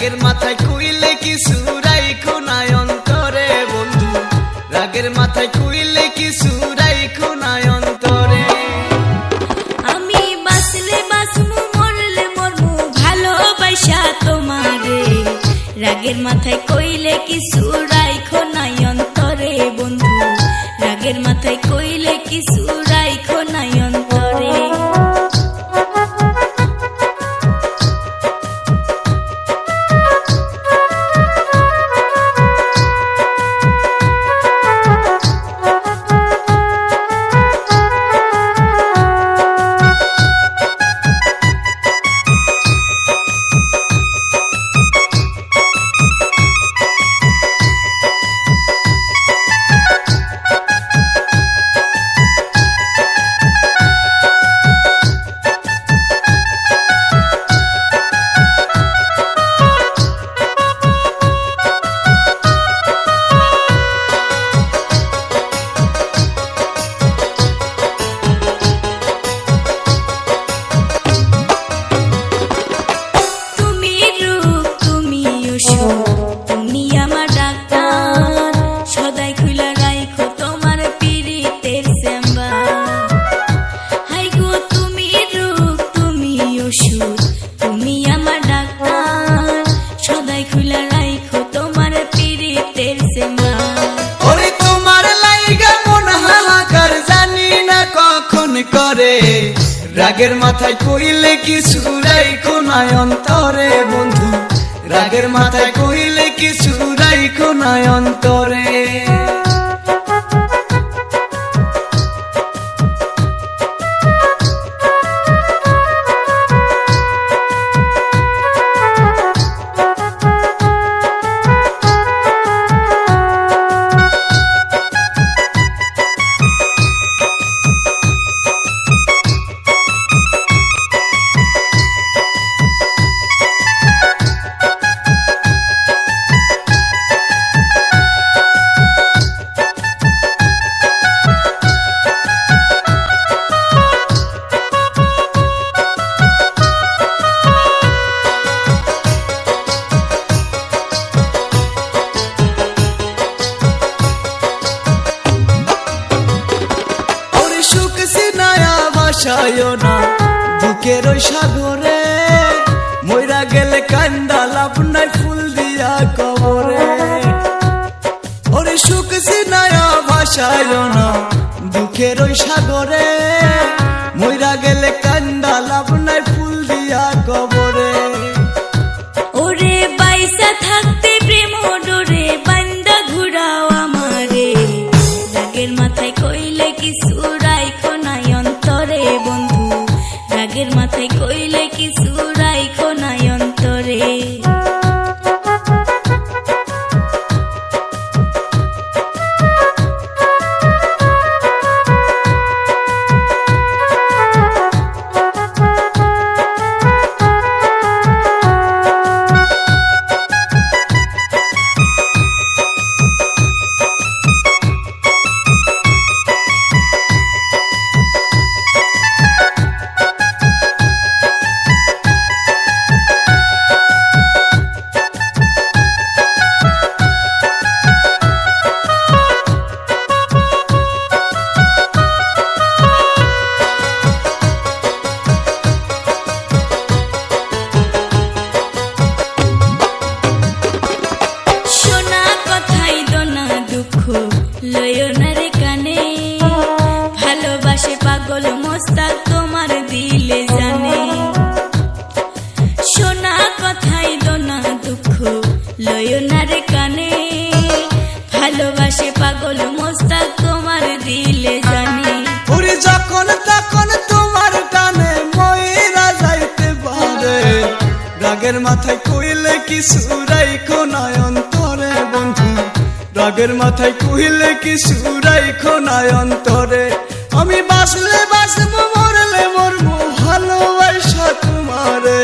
রাগের মাথায় কইলে কি সুরাই খোনায় অন্তরে, বন্ধু? রাগের মাথায় কইলে কি সুরাই খোনায় অন্তরে? আমি বাসলে বাসমু মরলে মরমু, ভালোবাসা তোমারে। রাগের মাথায় কইলে কি সুরাই খোনাই অন্তরে, বন্ধু? রাগের মাথায় কইলে কি সুরাই হাহাকার জানি না কখন করে। রাগের মাথায় কইলে কি সুরাই কোনায় অন্তরে বন্ধু। রাগের মাথায় কইলে কি সুরাই কোনায় অন্তরে। ভাসায় না, বুকের ওই সাগরে। মইরা গেলে কান্দা লাভ নাই ফুল দিয়া কবরে। ওরে সুখ সিনায়া ভাসায় না, বুকের ওই সাগরে। মইরা গেলে রাগের মাথায় কইলে কি লয় না রে কানে। ভালোবাসে পাগল মোস্তাক, তোমার দিলে জানে। শোনা কথাই দোনা দুঃখ লয় না রে কানে। ভালোবাসে পাগল মোস্তাক, তোমার দিলে জানে। যখন তখন তোমার টানে ময়রা যাইতে পারে, রাগের মাথায় কইলে কি বাগের মাথায় কুহিলে কি সুরাই খোনায় অন্তরে? আমি বাসলে বাসবো মরলে মরবো ভালোবাসা তোমারে।